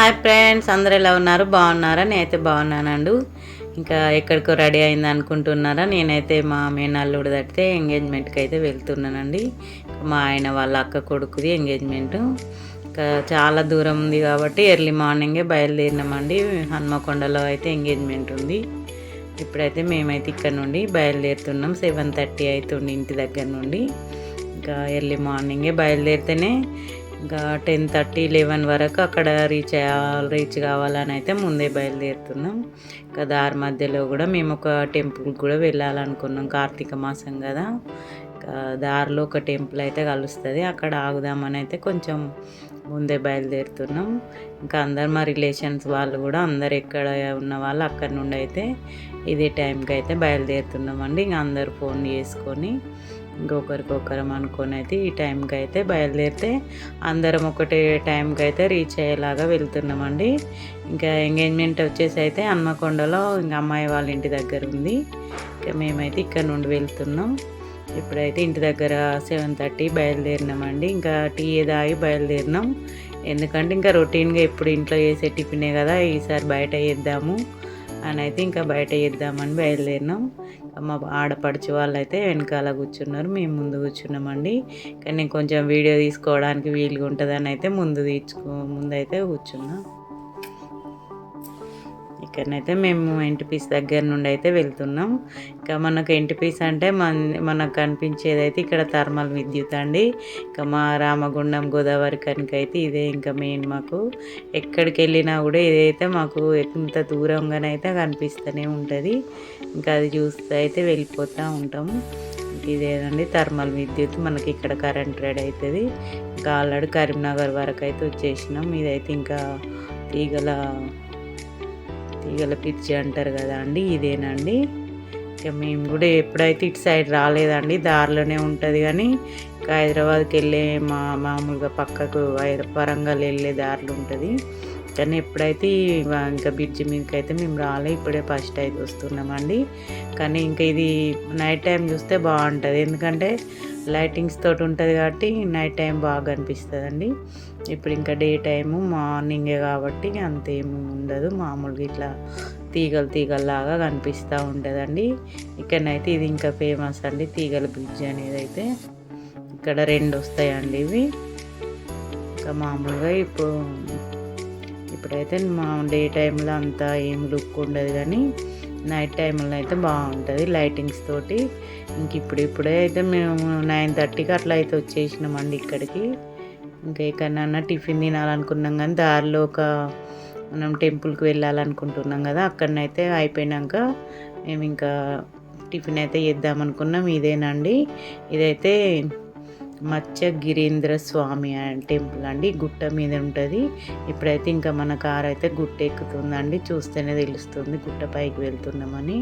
Hi friends అందరు ఎలా ఉన్నారు? బాగున్నారా? నేనైతే బాగున్నానండు. ఇంకా ఎక్కడికో రెడీ అయింది అనుకుంటున్నారా? నేనైతే మా మేనల్లుడు తట్టితే ఎంగేజ్మెంట్కి అయితే వెళ్తున్నానండి. మా ఆయన వాళ్ళ అక్క కొడుకుది ఎంగేజ్మెంట్. ఇంకా చాలా దూరం ఉంది కాబట్టి ఎర్లీ మార్నింగే బయలుదేరినామండి. హన్మకొండలో అయితే ఎంగేజ్మెంట్ ఉంది. ఇప్పుడైతే మేమైతే ఇక్కడ నుండి బయలుదేరుతున్నాం. సెవెన్ థర్టీ అవుతుంది ఇంటి దగ్గర నుండి. ఇంకా ఎర్లీ మార్నింగే బయలుదేరితేనే ఇంకా టెన్ థర్టీ లెవెన్ వరకు అక్కడ రీచ్ అయ్యాలి రీచ్ కావాలని అయితే ముందే బయలుదేరుతున్నాం. ఇంకా దారి మధ్యలో కూడా మేము ఒక టెంపుల్కి కూడా వెళ్ళాలనుకున్నాం కార్తీక మాసం కదా. ఇంకా దారిలో ఒక టెంపుల్ అయితే కలుస్తుంది అక్కడ ఆగుదామని అయితే కొంచెం ముందే బయలుదేరుతున్నాం. ఇంకా అందరు మా రిలేషన్స్ వాళ్ళు కూడా అందరు ఎక్కడ ఉన్న వాళ్ళు అక్కడ నుండి అయితే ఇదే టైంకి అయితే బయలుదేరుతున్నామండి ఇంకా అందరు ఫోన్ చేసుకొని ఇంకొకరికొకరం అనుకొని అయితే ఈ టైంకి అయితే బయలుదేరితే అందరం ఒకటే టైంకి అయితే రీచ్ అయ్యేలాగా వెళ్తున్నామండి. ఇంకా ఎంగేజ్మెంట్ వచ్చేసి అయితే హన్మకొండలో ఇంకా అమ్మాయి వాళ్ళ ఇంటి దగ్గర ఉంది. ఇంకా మేమైతే ఇక్కడ నుండి వెళ్తున్నాం. ఇప్పుడైతే ఇంటి దగ్గర సెవెన్ థర్టీ బయలుదేరినామండి. ఇంకా టీ తాగి బయలుదేరినాం. ఎందుకంటే ఇంకా రొటీన్గా ఎప్పుడు ఇంట్లో చేసే టిఫినే కదా ఈసారి బయట చేద్దాము. అని అయితే ఇంకా బయట ఇద్దామని బయలుదేరినాం. మా ఆడపడుచు వాళ్ళు అయితే వెనకాల కూర్చున్నారు. మేము ముందు కూర్చున్నామండి. కానీ నేను కొంచెం వీడియో తీసుకోవడానికి వీలుగా ఉంటుందని అయితే ముందు తీర్చుకో ముందు అయితే కూర్చున్నాం. ఇక్కడనైతే మేము ఎంటిపీస్ దగ్గర నుండి అయితే వెళ్తున్నాం. ఇంకా మనకు ఎంటిపీస్ అంటే మన మనకు కనిపించేది అయితే ఇక్కడ థర్మల్ విద్యుత్ అండి. ఇంకా మా రామగుండం గోదావరి కనుక అయితే ఇదే ఇంకా మెయిన్ మాకు. ఎక్కడికి వెళ్ళినా కూడా ఇదైతే మాకు ఎంత దూరంగానైతే కనిపిస్తూనే ఉంటుంది. ఇంకా అది చూస్తే అయితే వెళ్ళిపోతూ ఉంటాము ఇదేనండి థర్మల్ విద్యుత్. మనకి ఇక్కడ కరెంట్ రెడీ అవుతుంది ఇంకా ఆల్రెడీ కరీంనగర్ వరకు అయితే వచ్చేసినాం. ఇదైతే ఇంకా తీగల తీగల పిచ్చి అంటారు కదా అండి ఇదేనండి. ఇక మేము కూడా ఎప్పుడైతే ఇటు సైడ్ రాలేదండి దారిలోనే ఉంటుంది కానీ ఇంకా హైదరాబాద్కి వెళ్ళే మా మామూలుగా పక్కకు వరంగల్ వెళ్ళే దారిలో ఉంటుంది. కానీ ఎప్పుడైతే ఇంకా బ్రిడ్జి మీదకి అయితే మేము రాలే ఇప్పుడే ఫస్ట్ అయితే వస్తున్నామండి. కానీ ఇంకా ఇది నైట్ టైం చూస్తే బాగుంటుంది. ఎందుకంటే లైటింగ్స్ తోటి ఉంటుంది కాబట్టి నైట్ టైం బాగా అనిపిస్తుంది అండి ఇప్పుడు ఇంకా డే టైము మార్నింగే కాబట్టి అంతేమి ఉండదు. మామూలుగా ఇట్లా తీగలు తీగల్లాగా కనిపిస్తూ ఉంటుందండి. ఇక్కడనైతే ఇది ఇంకా ఫేమస్ అండి తీగల బ్రిడ్జ్ అనేది అయితే ఇక్కడ రెండు వస్తాయండి ఇవి. ఇంకా మామూలుగా ఇప్పుడు ఇప్పుడైతే మా డే టైంలో అంతా ఏం లుక్ ఉండదు కానీ నైట్ టైంలో అయితే బాగుంటుంది లైటింగ్స్ తోటి. ఇంక ఇప్పుడు ఇప్పుడే అయితే మేము నైన్ థర్టీకి అట్లా అయితే వచ్చేసినామండి ఇక్కడికి. ఇంకా ఎక్కడన్నా టిఫిన్ తినాలనుకున్నాం కానీ దారిలో ఒక మనం టెంపుల్కి వెళ్ళాలనుకుంటున్నాం కదా అక్కడనైతే అయిపోయినాక మేము ఇంకా టిఫిన్ అయితే చేద్దామనుకున్నాం. ఇదేనండి. ఇదైతే మత్స్య గిరీంద్ర స్వామి టెంపుల్ అండి. గుట్ట మీద ఉంటుంది. ఇప్పుడైతే ఇంకా మన కార్ అయితే గుట్ట ఎక్కుతుందండి చూస్తేనే తెలుస్తుంది గుట్ట పైకి వెళ్తున్నామని.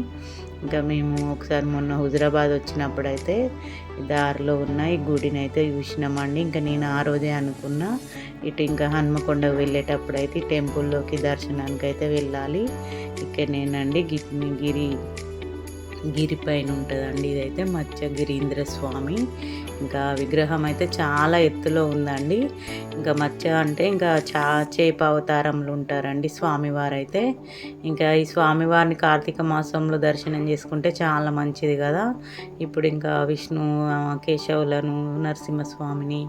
ఇంకా మేము ఒకసారి మొన్న హుజరాబాద్ వచ్చినప్పుడైతే దారిలో ఉన్న ఈ గుడిని అయితే చూసినామండి. ఇంకా నేను ఆ రోజే అనుకున్నా ఇటు ఇంకా హన్మకొండకు వెళ్ళేటప్పుడు అయితే టెంపుల్లోకి దర్శనానికి అయితే వెళ్ళాలి. ఇక్కడ నేనండి గిట్ని గిరి గిరి పైన ఉంటుందండి. ఇదైతే మత్స్య గిరీంద్ర స్వామి ఇంకా విగ్రహం అయితే చాలా ఎత్తులో ఉందండి. ఇంకా మత్స్య అంటే ఇంకా చా చేప అవతారంలో ఉంటారండి స్వామివారు అయితే ఇంకా ఈ స్వామివారిని కార్తీక మాసంలో దర్శనం చేసుకుంటే చాలా మంచిది కదా. ఇప్పుడు ఇంకా విష్ణు కేశవులను నరసింహస్వామిని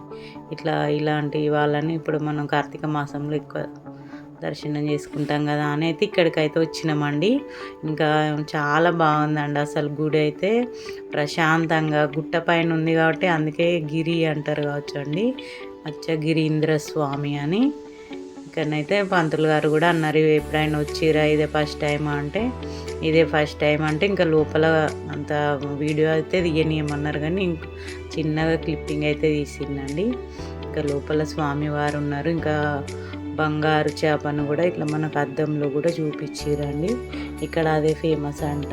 ఇట్లా ఇలాంటి వాళ్ళని ఇప్పుడు మనం కార్తీక మాసంలో ఎక్కువ దర్శనం చేసుకుంటాం కదా అని అయితే ఇక్కడికైతే వచ్చినామండి. ఇంకా చాలా బాగుందండి అసలు గుడి అయితే. ప్రశాంతంగా గుట్ట పైన ఉంది కాబట్టి అందుకే గిరి అంటారు కావచ్చు అండి. అచ్చగిరీంద్ర స్వామి అని. ఇక్కడనైతే పంతులు గారు కూడా అన్నారు ఎప్పుడైనా వచ్చిరా? ఇదే ఫస్ట్ టైం అంటే ఇదే ఫస్ట్ టైం అంటే ఇంకా లోపల అంత వీడియో అయితే తీయనియమన్నారు కానీ ఇంకా చిన్నగా క్లిప్పింగ్ అయితే తీసిందండి. ఇంకా లోపల స్వామివారు ఉన్నారు. ఇంకా బంగారు చేపను కూడా ఇట్లా మనకు అద్దంలో కూడా చూపించిరండి. ఇక్కడ అదే ఫేమస్ అంట.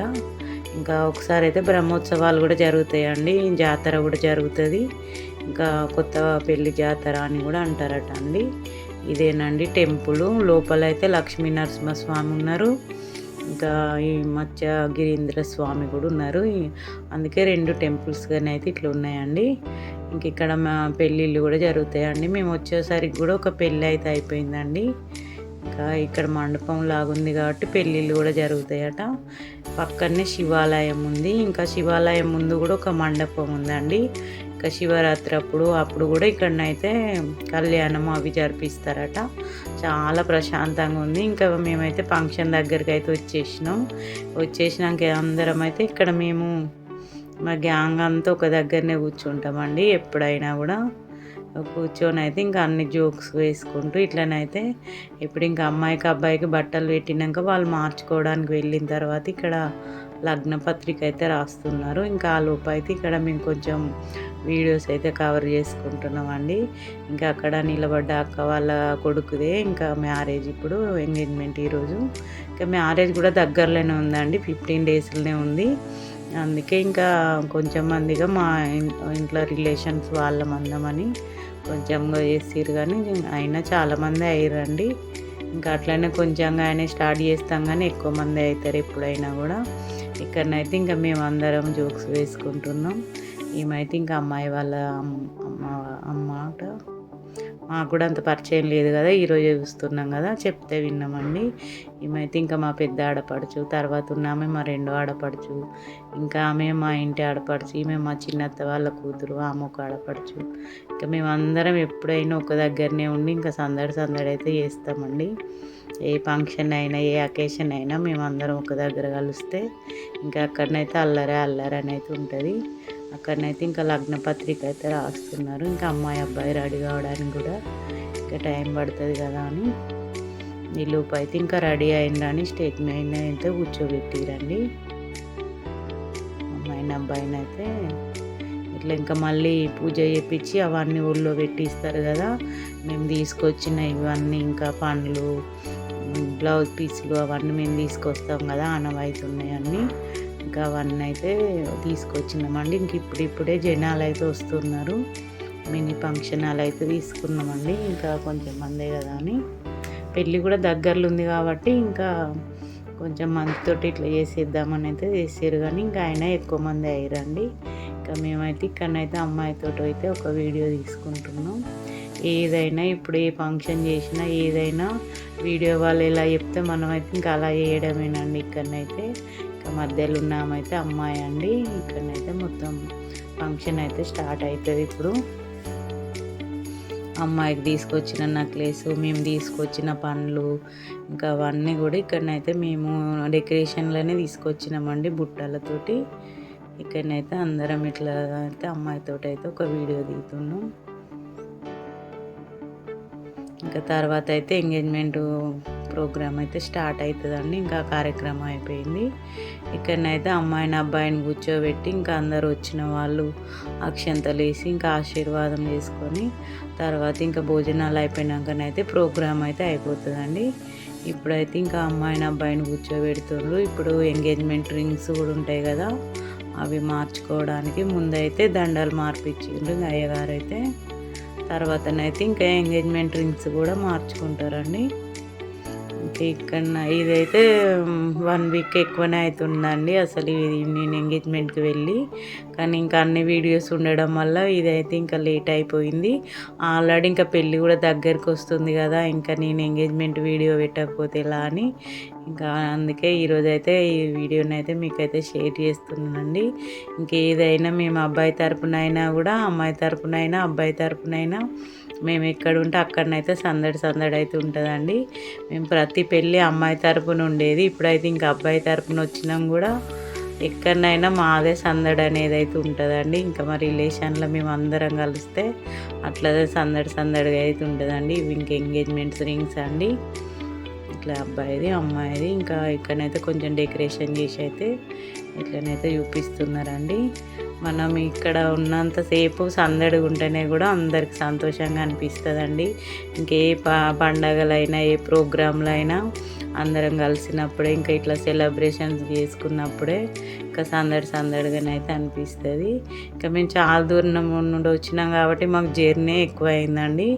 ఇంకా ఒకసారి అయితే బ్రహ్మోత్సవాలు కూడా జరుగుతాయండి. జాతర కూడా జరుగుతుంది. ఇంకా కొత్త పెళ్ళి జాతర అని కూడా అంటారట అండి ఇదేనండి టెంపుల్. లోపల అయితే లక్ష్మీ నరసింహస్వామి ఉన్నారు. ఇంకా ఈ మత్స్య గిరీంద్ర స్వామి కూడా ఉన్నారు. అందుకే రెండు టెంపుల్స్ కానీ అయితే ఇట్లా ఉన్నాయండి. ఇంక ఇక్కడ మా పెళ్ళిళ్ళు కూడా జరుగుతాయండి. మేము వచ్చేసరికి కూడా ఒక పెళ్ళి అయితే అయిపోయిందండి. ఇంకా ఇక్కడ మండపం లాగుంది కాబట్టి పెళ్ళిళ్ళు కూడా జరుగుతాయట. పక్కనే శివాలయం ఉంది. ఇంకా శివాలయం ముందు కూడా ఒక మండపం ఉందండి. ఇంకా శివరాత్రి అప్పుడు అప్పుడు కూడా ఇక్కడనైతే కళ్యాణం అవి జరిపిస్తారట. చాలా ప్రశాంతంగా ఉంది. ఇంకా మేమైతే ఫంక్షన్ దగ్గరికి అయితే వచ్చేసినాం. వచ్చేసినాక అందరం అయితే ఇక్కడ మేము మా గ్యాంగ్ అంతా ఒక దగ్గరనే కూర్చుంటామండి ఎప్పుడైనా కూడా. కూర్చొని అయితే ఇంకా అన్ని జోక్స్ వేసుకుంటూ ఇట్లనైతే ఇప్పుడు ఇంకా అమ్మాయికి అబ్బాయికి బట్టలు పెట్టినాక వాళ్ళు మార్చుకోవడానికి వెళ్ళిన తర్వాత ఇక్కడ లగ్న పత్రిక అయితే రాస్తున్నారు. ఇంకా ఆ లోపు అయితే ఇక్కడ మేము కొంచెం వీడియోస్ అయితే కవర్ చేసుకుంటున్నామండి. ఇంకా అక్కడ నిలబడ్డ అక్క వాళ్ళ కొడుకుదే ఇంకా మ్యారేజ్ ఇప్పుడు ఎంగేజ్మెంట్ ఈరోజు ఇంకా మ్యారేజ్ కూడా దగ్గరలోనే ఉందండి ఫిఫ్టీన్ డేస్లోనే ఉంది. అందుకే ఇంకా కొంచెం మందిగా మా ఇంట్లో రిలేషన్స్ వాళ్ళ మందమని కొంచెంగా చేసిరు కానీ అయినా చాలామంది అయ్యారండి ఇంకా అట్లనే కొంచెంగా ఆయన స్టార్ట్ చేస్తాం కానీ ఎక్కువ మంది అవుతారు ఎప్పుడైనా కూడా. ఇక్కడనైతే ఇంకా మేము అందరం జోక్స్ వేసుకుంటున్నాం. ఏమైతే ఇంకా అమ్మాయి వాళ్ళ అమ్మ అమ్మ అమ్మాట మాకు కూడా అంత పరిచయం లేదు కదా ఈరోజు చూస్తున్నాం కదా చెప్తే విన్నామండి. ఏమైతే ఇంకా మా పెద్ద ఆడపడుచు తర్వాత ఉన్న ఆమె మా రెండో ఆడపడుచు ఇంకా ఆమె మా ఇంటి ఆడపడుచు ఈమె మా చిన్నత్త వాళ్ళ కూతురు ఆమె ఒక ఆడపడుచు. ఇంకా మేమందరం ఎప్పుడైనా ఒక దగ్గరనే ఉండి ఇంకా సందడి సందడి అయితే చేస్తామండి. ఏ ఫంక్షన్ అయినా ఏ అకేషన్ అయినా మేము అందరం ఒక దగ్గర కలిస్తే ఇంకా అక్కడనైతే అల్లరే అల్లరి అని అయితే ఉంటుంది. అక్కడనైతే ఇంకా లగ్న పత్రిక అయితే రాస్తున్నారు. ఇంకా అమ్మాయి అబ్బాయి రెడీ కావడానికి కూడా ఇంకా టైం పడుతుంది కదా అని. ఈ లోపు అయితే ఇంకా రెడీ అయిందని స్టేజ్ మీద అయితే కూర్చోబెట్టిరండి. అమ్మాయిని అబ్బాయిని అయితే ఇట్లా ఇంకా మళ్ళీ పూజ చేయించి అవన్నీ ఊళ్ళో పెట్టిస్తారు కదా. మేము తీసుకొచ్చిన ఇవన్నీ ఇంకా పండ్లు బ్లౌజ్ పీసులు అవన్నీ మేము తీసుకొస్తాం కదా అనవైతున్నాయి అన్నీ. ఇంకా అవన్నీ అయితే తీసుకొచ్చినామండి. ఇంక ఇప్పుడు ఇప్పుడే జనాలు అయితే వస్తున్నారు. మినీ ఫంక్షన్ హాల్ అయితే తీసుకున్నామండి. ఇంకా కొంచెం మందే కదా అని. పెళ్ళి కూడా దగ్గరలో ఉంది కాబట్టి ఇంకా కొంచెం మందితోటి ఇట్లా చేసేద్దామని అయితే చేసారు కానీ ఇంకా ఆయన ఎక్కువ మంది అయ్యారండి. ఇంకా మేమైతే ఇక్కడనైతే అమ్మాయితో అయితే ఒక వీడియో తీసుకుంటున్నాం. ఏదైనా ఇప్పుడు ఏ ఫంక్షన్ చేసినా ఏదైనా వీడియో వాళ్ళు ఎలా చెప్తే మనమైతే ఇంకా అలా చేయడమేనండి ఇక్కడనైతే. ఇంకా మధ్యలో ఉన్నామైతే అమ్మాయి అండి. ఇక్కడనైతే మొత్తం ఫంక్షన్ అయితే స్టార్ట్ అవుతుంది ఇప్పుడు. అమ్మాయికి తీసుకొచ్చిన నెక్లెస్ మేము తీసుకొచ్చిన పండ్లు ఇంకా అవన్నీ కూడా ఇక్కడనైతే మేము డెకరేషన్లోనే తీసుకొచ్చినామండి బుట్టలతోటి. ఇక్కడనైతే అందరం ఇట్లా అయితే అమ్మాయితో అయితే ఒక వీడియో దిగుతున్నాం. ఇంకా తర్వాత అయితే ఎంగేజ్మెంట్ ప్రోగ్రామ్ అయితే స్టార్ట్ అవుతుందండి. ఇంకా కార్యక్రమం అయిపోయింది. ఇక్కడనైతే అమ్మాయిని అబ్బాయిని కూర్చోబెట్టి ఇంకా అందరు వచ్చిన వాళ్ళు అక్షంతలు వేసి ఇంకా ఆశీర్వాదం చేసుకొని తర్వాత ఇంకా భోజనాలు అయిపోయినాకనైతే ప్రోగ్రామ్ అయితే అయిపోతుందండి. ఇప్పుడైతే ఇంకా అమ్మాయిని అబ్బాయిని కూర్చోబెడుతుండ్రు ఇప్పుడు ఎంగేజ్మెంట్ రింగ్స్ కూడా ఉంటాయి కదా అవి మార్చుకోవడానికి ముందైతే దండలు మార్పించిండ్రు అయ్యగారు అయితే తర్వాతనైతే ఇంకా ఎంగేజ్మెంట్ రింగ్స్ కూడా మార్చుకుంటారండి. ఇంకా ఇక్కడ ఇదైతే వన్ వీక్ ఎక్కువనే అవుతుందండి అసలు ఇది నేను ఎంగేజ్మెంట్కి వెళ్ళి. కానీ ఇంకా అన్ని వీడియోస్ ఉండడం వల్ల ఇదైతే ఇంకా లేట్ అయిపోయింది. ఆల్రెడీ ఇంకా పెళ్ళి కూడా దగ్గరికి వస్తుంది కదా ఇంకా నేను ఎంగేజ్మెంట్ వీడియో పెట్టకపోతే ఎలా అని. ఇంకా అందుకే ఈరోజు అయితే ఈ వీడియోని అయితే మీకైతే షేర్ చేస్తున్నానండి. ఇంకేదైనా మేము అబ్బాయి తరపునైనా కూడా అమ్మాయి తరపునైనా అబ్బాయి తరపునైనా మేము ఎక్కడ ఉంటే అక్కడనైతే సందడి సందడి అయితే ఉంటుందండి. మేము ప్రతి పెళ్ళి అమ్మాయి తరపున ఉండేది. ఇప్పుడైతే ఇంకా అబ్బాయి తరపున వచ్చినాం కూడా ఎక్కడనైనా మాదే సందడి అనేది అయితే ఉంటుందండి. ఇంకా మా రిలేషన్లో మేము అందరం కలిస్తే అట్లా సందడి సందడిగా అయితే ఉంటుందండి. ఇవి ఇంకా ఎంగేజ్మెంట్స్ రింగ్స్ అండి. ఇట్లా అబ్బాయిది అమ్మాయిది. ఇంకా ఇక్కడనైతే కొంచెం డెకరేషన్ చేసి అయితే ఇట్లనైతే చూపిస్తున్నారండి. మనం ఇక్కడ ఉన్నంతసేపు సందడిగా ఉంటేనే కూడా అందరికి సంతోషంగా అనిపిస్తుందండి. ఇంకే పండగలైనా ఏ ప్రోగ్రాంలైనా అందరం కలిసినప్పుడే ఇంకా ఇట్లా సెలబ్రేషన్స్ చేసుకున్నప్పుడే ఇంకా సందడి సందడిగానైతే అనిపిస్తుంది. ఇంకా మేము చాలా దూరం నుండి వచ్చినాం కాబట్టి మాకు జర్నీ ఎక్కువ అయిందండి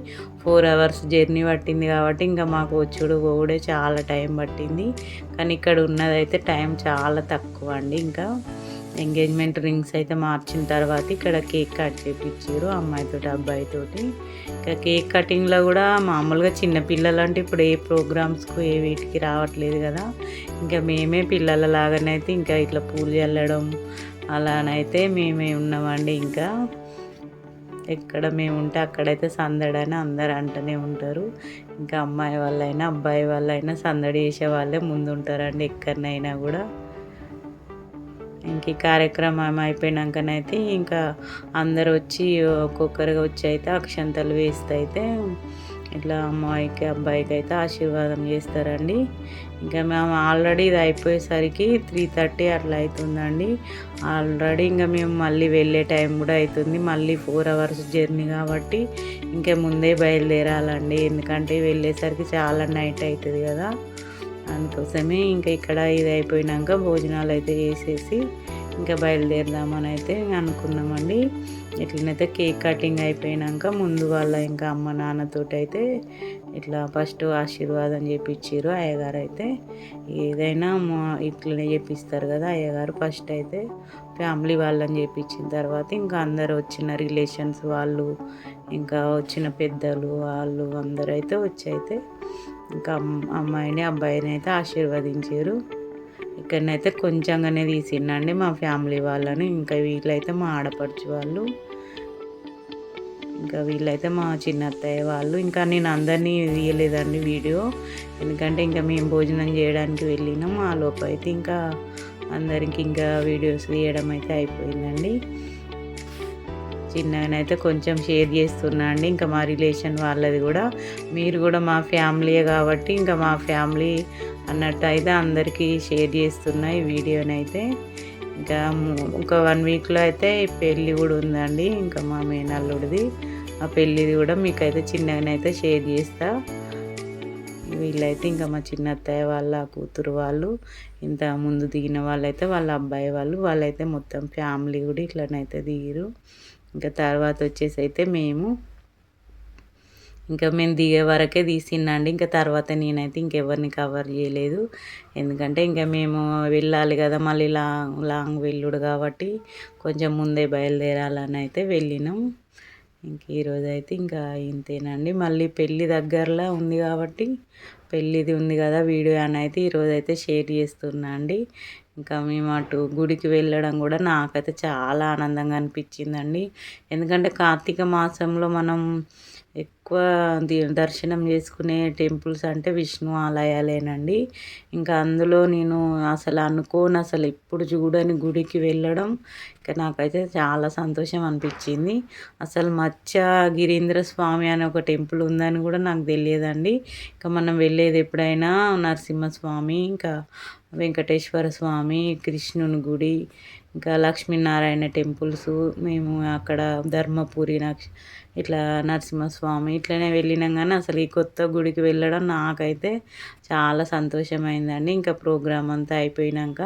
ఫోర్ అవర్స్ జర్నీ పట్టింది కాబట్టి ఇంకా మాకు వచ్చుడు పోవుడే చాలా టైం పట్టింది. కానీ ఇక్కడ ఉన్నదైతే టైం చాలా తక్కువ అండి. ఇంకా ఎంగేజ్మెంట్ రింగ్స్ అయితే మార్చిన తర్వాత ఇక్కడ కేక్ కట్ చేపించారు అమ్మాయితో అబ్బాయితోటి. ఇంకా కేక్ కటింగ్లో కూడా మామూలుగా చిన్న పిల్లలు అంటే ఇప్పుడు ఏ ప్రోగ్రామ్స్కు ఏ వీటికి రావట్లేదు కదా. ఇంకా మేమే పిల్లల లాగానైతే ఇంకా ఇట్లా పూలు చల్లడం అలానైతే మేమే ఉన్నామండి. ఇంకా ఎక్కడ మేము ఉంటే అక్కడైతే సందడని అందరు అంటూనే ఉంటారు. ఇంకా అమ్మాయి వాళ్ళైనా అబ్బాయి వాళ్ళైనా సందడి చేసే వాళ్ళే ముందు ఉంటారండి ఎక్కడనైనా కూడా. ఇంక ఈ కార్యక్రమం అయిపోయినాకనైతే ఇంకా అందరు వచ్చి ఒక్కొక్కరుగా వచ్చి అయితే అక్షంతలు వేస్తే అయితే ఇట్లా అమ్మాయికి అబ్బాయికి అయితే ఆశీర్వాదం చేస్తారండి. ఇంకా మేము ఆల్రెడీ ఇది అయిపోయేసరికి త్రీ థర్టీ అట్లా అవుతుందండి ఆల్రెడీ ఇంకా మేము మళ్ళీ వెళ్ళే టైం కూడా అవుతుంది మళ్ళీ ఫోర్ అవర్స్ జర్నీ కాబట్టి ఇంకా ముందే బయలుదేరాలండి. ఎందుకంటే వెళ్ళేసరికి చాలా నైట్ అవుతుంది కదా. అందుకోసమే ఇంకా ఇక్కడ ఇది అయిపోయినాక భోజనాలు అయితే చేసేసి ఇంకా బయలుదేరదామని అయితే అనుకున్నామండి. ఇట్లనైతే కేక్ కటింగ్ అయిపోయినాక ముందు వాళ్ళ ఇంకా అమ్మ నాన్నతోటి అయితే ఇట్లా ఫస్ట్ ఆశీర్వాదం చేపించారు అయ్యగారు అయితే ఏదైనా ఇట్లనే చేపిస్తారు కదా అయ్యగారు. ఫస్ట్ అయితే ఫ్యామిలీ వాళ్ళని చేపించిన తర్వాత ఇంకా అందరు వచ్చిన రిలేషన్స్ వాళ్ళు ఇంకా వచ్చిన పెద్దలు వాళ్ళు అందరూ అయితే వచ్చి అయితే ఇంకా అమ్మాయిని అబ్బాయిని అయితే ఆశీర్వదించారు ఇక్కడనైతే కొంచెంగానే తీసిండండి మా ఫ్యామిలీ వాళ్ళని. ఇంకా వీళ్ళైతే మా ఆడపడుచు వాళ్ళు. ఇంకా వీళ్ళైతే మా చిన్న అత్తయ్య వాళ్ళు. ఇంకా నేను అందరినీ తీయలేదండి వీడియో. ఎందుకంటే ఇంకా మేము భోజనం చేయడానికి వెళ్ళినాం. ఆ లోపు అయితే ఇంకా అందరికి ఇంకా వీడియోస్ తీయడం అయితే అయిపోయిందండి. చిన్నగానైతే కొంచెం షేర్ చేస్తున్నా అండి. ఇంకా మా రిలేషన్ వాళ్ళది కూడా. మీరు కూడా మా ఫ్యామిలీయే కాబట్టి ఇంకా మా ఫ్యామిలీ అన్నట్టు అయితే అందరికీ షేర్ చేస్తున్నా ఈ వీడియోనైతే. ఇంకా ఒక వన్ వీక్లో అయితే పెళ్ళి కూడా ఉందండి. ఇంకా మా మేనల్లుడిది. ఆ పెళ్ళిది కూడా మీకైతే చిన్నగానైతే షేర్ చేస్తా. వీళ్ళైతే ఇంకా మా చిన్న అత్తయ్య వాళ్ళ కూతురు వాళ్ళు ఇంత ముందు దిగిన వాళ్ళైతే వాళ్ళ అబ్బాయి వాళ్ళు వాళ్ళైతే మొత్తం ఫ్యామిలీ కూడా ఇట్లనైతే దిగిరు ఇంకా తర్వాత వచ్చేసి అయితే మేము ఇంకా మేము దిగే వరకే తీసిండండి ఇంకా తర్వాత నేనైతే ఇంకెవరిని కవర్ చేయలేదు. ఎందుకంటే ఇంకా మేము వెళ్ళాలి కదా మళ్ళీ లాంగ్ లాంగ్ వెళ్ళుడు కాబట్టి కొంచెం ముందే బయలుదేరాలని అయితే వెళ్ళినాం. ఇంక ఈరోజు అయితే ఇంకా ఇంతేనండి. మళ్ళీ పెళ్ళి దగ్గరలో ఉంది కాబట్టి పెళ్ళిది ఉంది కదా వీడియో అని అయితే ఈరోజు అయితే షేర్ చేస్తున్నా అండి. ఇంకా మేము అటు గుడికి వెళ్ళడం కూడా నాకైతే చాలా ఆనందంగా అనిపించిందండి. ఎందుకంటే కార్తీక మాసంలో మనం ఎక్కువ దర్శనం చేసుకునే టెంపుల్స్ అంటే విష్ణు ఆలయాలేనండి. ఇంకా అందులో నేను అసలు అనుకోను అసలు ఎప్పుడు చూడని గుడికి వెళ్ళడం. ఇంకా నాకైతే చాలా సంతోషం అనిపించింది. అసలు మత్స్య గిరీంద్ర స్వామి అనే ఒక టెంపుల్ ఉందని కూడా నాకు తెలియదండి. ఇంకా మనం వెళ్ళేది ఎప్పుడైనా నరసింహస్వామి ఇంకా వెంకటేశ్వర స్వామి కృష్ణుని గుడి ఇంకా లక్ష్మీనారాయణ టెంపుల్స్ మేము అక్కడ ధర్మపురి నక్ష ఇట్లా నరసింహస్వామి ఇట్లనే వెళ్ళినాం కానీ అసలు ఈ కొత్త గుడికి వెళ్ళడం నాకైతే చాలా సంతోషమైందండి. ఇంకా ప్రోగ్రామ్ అంతా అయిపోయినాక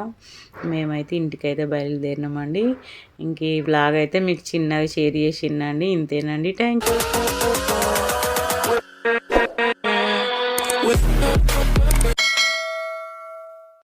మేమైతే ఇంటికైతే బయలుదేరినామండి. ఇంక ఈ బ్లాగ్ అయితే మీకు చిన్నగా షేర్ చేసిందండి. ఇంతేనండి. Thank you